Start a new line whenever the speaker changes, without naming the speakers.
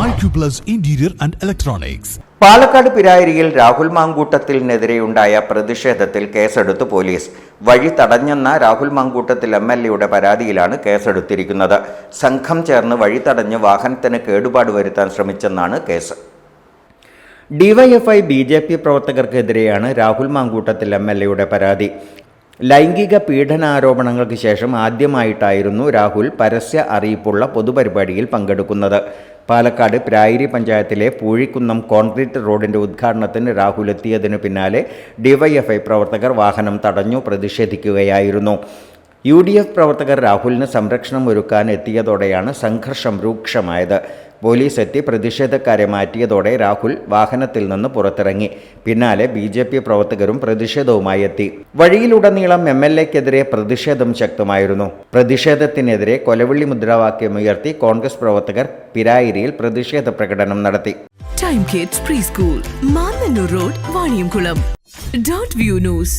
Interior and Electronics.
Palakkad പിരായിരിയിൽ രാഹുൽ മാങ്കൂട്ടത്തിനെതിരെയുണ്ടായ പ്രതിഷേധത്തിൽ കേസെടുത്തു പോലീസ്. വഴി തടഞ്ഞെന്ന രാഹുൽ മാങ്കൂട്ടത്തിൽ എം എൽ എയുടെ പരാതിയിലാണ് കേസെടുത്തിരിക്കുന്നത്. സംഘം ചേർന്ന് വഴി തടഞ്ഞ് വാഹനത്തിന് കേടുപാട് വരുത്താൻ ശ്രമിച്ചെന്നാണ് case. DYFI B J P പ്രവർത്തകർക്കെതിരെയാണ് Rahul Mamkootathil M L എയുടെ പരാതി. ലൈംഗിക പീഡനാരോപണങ്ങൾക്ക് ശേഷം ആദ്യമായിട്ടായിരുന്നു രാഹുൽ പരസ്യ അറിയിപ്പുള്ള പൊതുപരിപാടിയിൽ പങ്കെടുക്കുന്നത്. പാലക്കാട് പ്രായരി പഞ്ചായത്തിലെ പൂഴിക്കുന്നം കോൺക്രീറ്റ് റോഡിന്റെ ഉദ്ഘാടനത്തിന് രാഹുൽ എത്തിയതിനു പിന്നാലെ ഡിവൈഎഫ്ഐ പ്രവർത്തകർ വാഹനം തടഞ്ഞു പ്രതിഷേധിക്കുകയായിരുന്നു. യു ഡി എഫ് പ്രവർത്തകർ രാഹുലിന് സംരക്ഷണം ഒരുക്കാൻ എത്തിയതോടെയാണ് സംഘർഷം രൂക്ഷമായത്. പോലീസ് എത്തി പ്രതിഷേധക്കാരെ മാറ്റിയതോടെ രാഹുൽ വാഹനത്തിൽ നിന്ന് പുറത്തിറങ്ങി. പിന്നാലെ ബി ജെ പി പ്രവർത്തകരും പ്രതിഷേധവുമായി എത്തി. വഴിയിലുടനീളം എം എൽ എക്കെതിരെ പ്രതിഷേധം ശക്തമായിരുന്നു. പ്രതിഷേധത്തിനെതിരെ കൊലവിള്ളി മുദ്രാവാക്യം ഉയർത്തി കോൺഗ്രസ് പ്രവർത്തകർ പിരായിരിയിൽ പ്രതിഷേധ പ്രകടനം നടത്തി.
Time kids preschool Mannanur road Vaniyamkulam dot view news